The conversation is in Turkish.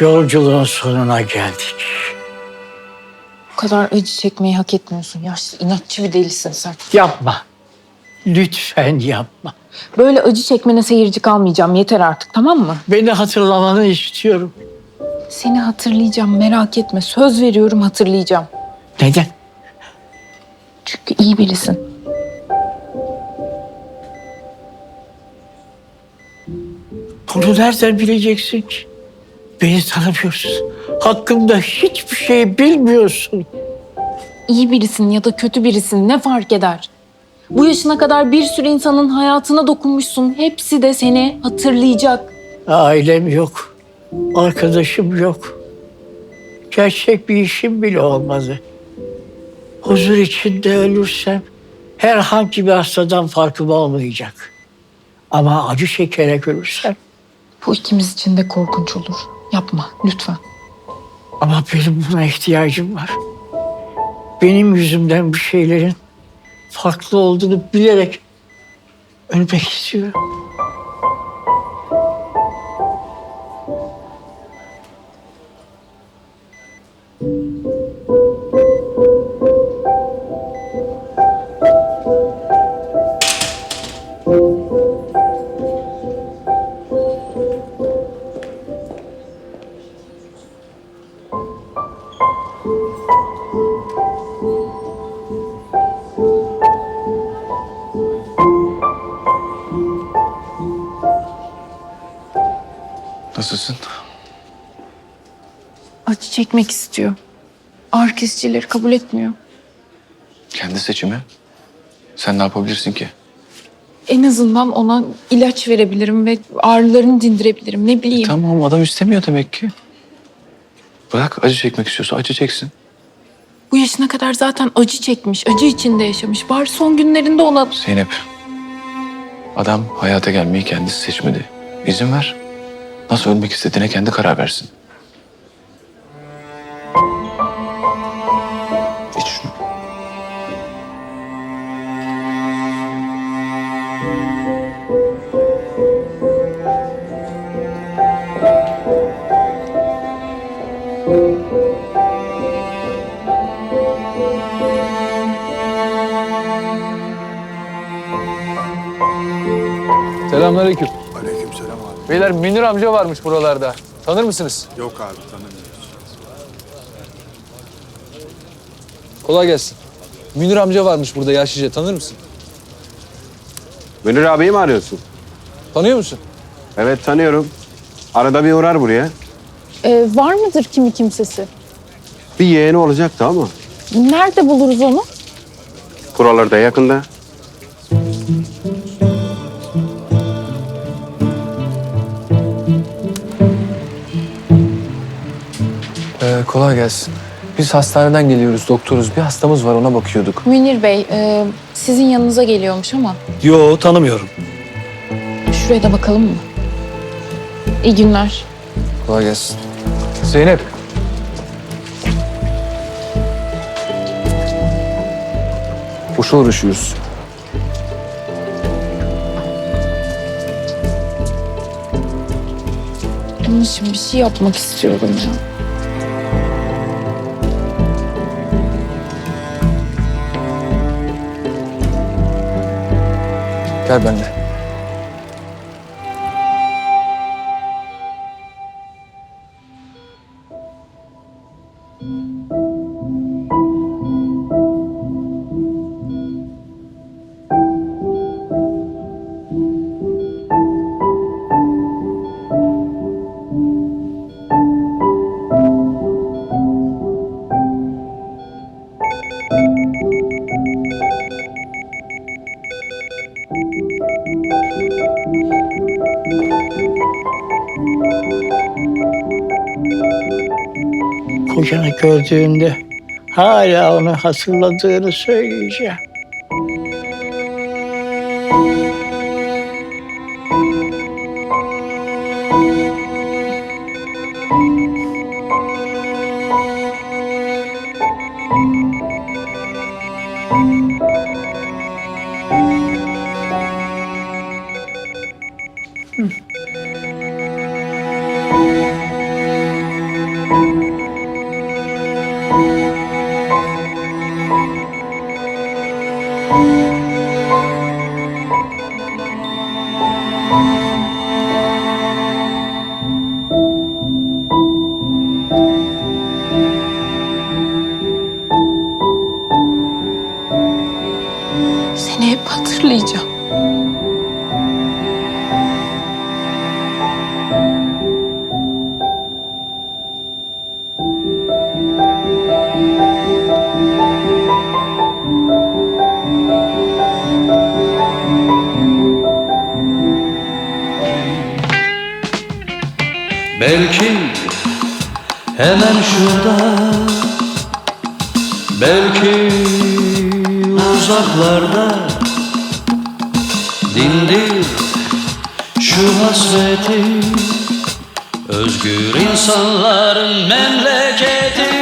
Yolculuğun sonuna geldik. Bu kadar acı çekmeyi hak etmiyorsun. Yaşlı inatçı bir delisin sen. Yapma. Lütfen yapma. Böyle acı çekmene seyirci kalmayacağım. Yeter artık tamam mı? Beni hatırlamanı istiyorum. Seni hatırlayacağım merak etme. Söz veriyorum hatırlayacağım. Neden? Çünkü iyi birisin. Bunu nereden bileceksin ki? Beni tanımıyorsun. Hakkımda hiçbir şey bilmiyorsun. İyi birisin ya da kötü birisin ne fark eder? Bu yaşına kadar bir sürü insanın hayatına dokunmuşsun. Hepsi de seni hatırlayacak. Ailem yok. Arkadaşım yok. Gerçek bir işim bile olmadı. Huzur içinde ölürsem herhangi bir hastadan farkım olmayacak. Ama acı çekerek ölürsem Bu ikimiz için de korkunç olur. Yapma lütfen. ama benim buna ihtiyacım var. Benim yüzümden bir şeylerin farklı olduğunu bilerek ölmek istiyorum. Nasılsın? Acı çekmek istiyor. Ağrı kesicileri kabul etmiyor. Kendi seçimi. Sen ne yapabilirsin ki? En azından ona ilaç verebilirim ve ağrılarını dindirebilirim. Ne bileyim. Tamam adam istemiyor demek ki. Bırak acı çekmek istiyorsa acı çeksin. Bu yaşına kadar zaten acı çekmiş, acı içinde yaşamış. Bari son günlerinde ona... Zeynep. Adam hayata gelmeyi kendisi seçmedi. İzin ver. Nasıl ölmek istediğine kendi karar versin. İç şunu. Selamünaleyküm. Beyler Münir amca varmış buralarda. Tanır mısınız? Yok abi tanımıyoruz. Kolay gelsin. Münir amca varmış burada yaşlıca. Tanır mısın? Münir abiyi mi arıyorsun? Tanıyor musun? Evet tanıyorum. Arada bir uğrar buraya. Ee, var mıdır kimi kimsesi? Bir yeğeni olacaktı ama. Nerede buluruz onu? Buralarda yakında. Kolay gelsin. Biz hastaneden geliyoruz, doktoruz. Bir hastamız var, ona bakıyorduk. Münir Bey, e, sizin yanınıza geliyormuş ama Yo tanımıyorum. şuraya da bakalım mı? İyi günler. Kolay gelsin. Zeynep. Boşa uğraşıyoruz. Bunun için bir şey yapmak istiyorum ya. कर बन रहे kocanı gördüğümde hala onu hatırladığını söyleyeceğim. Hmm. Seni hep hatırlayacağım. Belki hemen şurada Belki uzaklarda. Dindir şu hasreti. Özgür insanların memleketi